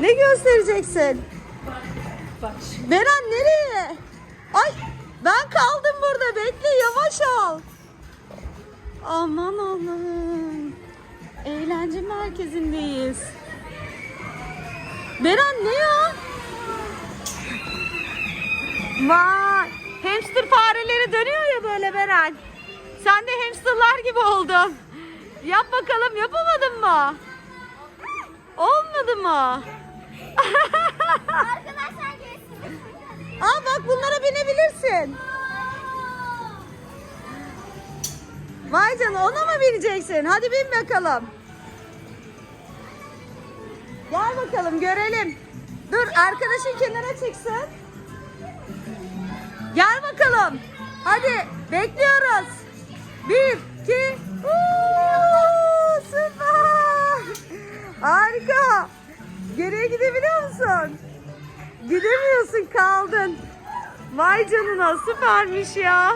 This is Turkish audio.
Ne göstereceksin? Bak. Beren nereye? Ay ben kaldım burada. Bekle yavaş ol. Aman Allah'ım. Eğlence merkezindeyiz. Beren ne ya? Vay. Hamster fareleri dönüyor ya böyle Beren. Sen de hamsterlar gibi oldun. Yap bakalım yapamadın mı? Olmadı mı? Arkadaşlar gelsin. Aa bak bunlara binebilirsin. Vay canına ona mı bineceksin? Hadi bin bakalım. Gel bakalım görelim. Dur arkadaşın kenara çıksın. Gel bakalım. Hadi bekliyoruz. Bir, iki, Geriye gidebiliyor musun? Gidemiyorsun kaldın. Vay canına süpermiş ya.